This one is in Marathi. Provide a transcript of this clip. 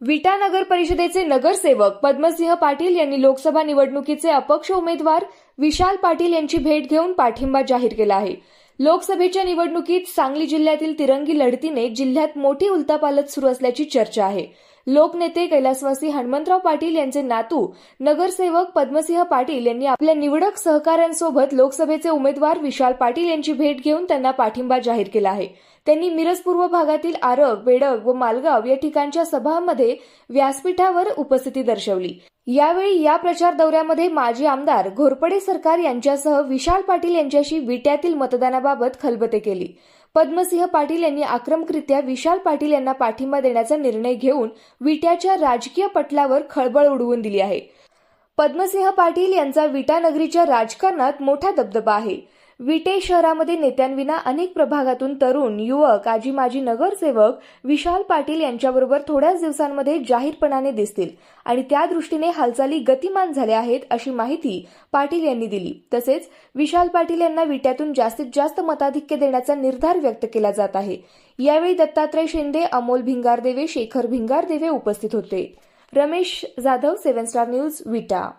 विटा नगर परिषदेचे नगरसेवक पद्मसिंह पाटील यांनी लोकसभा निवडणुकीचे अपक्ष उमेदवार विशाल पाटील यांची भेट घेऊन पाठिंबा जाहीर केला आहे. लोकसभेच्या निवडणुकीत सांगली जिल्ह्यातील तिरंगी लढतीने जिल्ह्यात मोठी उलतापालत सुरू असल्याची चर्चा आहे. लोकनेते कैलासवासी हनुमंतराव पाटील यांचे नातू नगरसेवक पद्मसिंह पाटील यांनी आपल्या निवडक सहकाऱ्यांसोबत लोकसभेचे उमेदवार विशाल पाटील यांची भेट घेऊन त्यांना पाठिंबा जाहीर केला आहे. त्यांनी मिरज पूर्व भागातील आरग बेडग व मालगाव या ठिकाणच्या सभांमध्ये व्यासपीठावर उपस्थिती दर्शवली. यावेळी या प्रचार दौऱ्यामध्ये माजी आमदार घोरपडे सरकार यांच्यासह विशाल पाटील यांच्याशी विट्यातील मतदानाबाबत खलबते केली. पद्मसिंह पाटील यांनी आक्रमकरित्या विशाल पाटील यांना पाठिंबा देण्याचा निर्णय घेऊन विट्याच्या राजकीय पटलावर खळबळ उडवून दिली आहे. पद्मसिंह पाटील यांचा विटानगरीच्या राजकारणात मोठा दबदबा आहे. विटे शहरामध्ये नेत्यांविना अनेक प्रभागातून तरुण युवक आजी माजी नगरसेवक विशाल पाटील यांच्याबरोबर थोड्याच दिवसांमध्ये जाहीरपणाने दिसतील आणि त्या दृष्टीने हालचाली गतिमान झाल्या आहेत अशी माहिती पाटील यांनी दिली. तसेच विशाल पाटील यांना विट्यातून जास्तीत जास्त मताधिक्य देण्याचा निर्धार व्यक्त केला जात आहे. यावेळी दत्तात्रय शिंदे अमोल भिंगारदेवे शेखर भिंगारदेवे उपस्थित होते. Ramesh Jadhav seven star news Vita.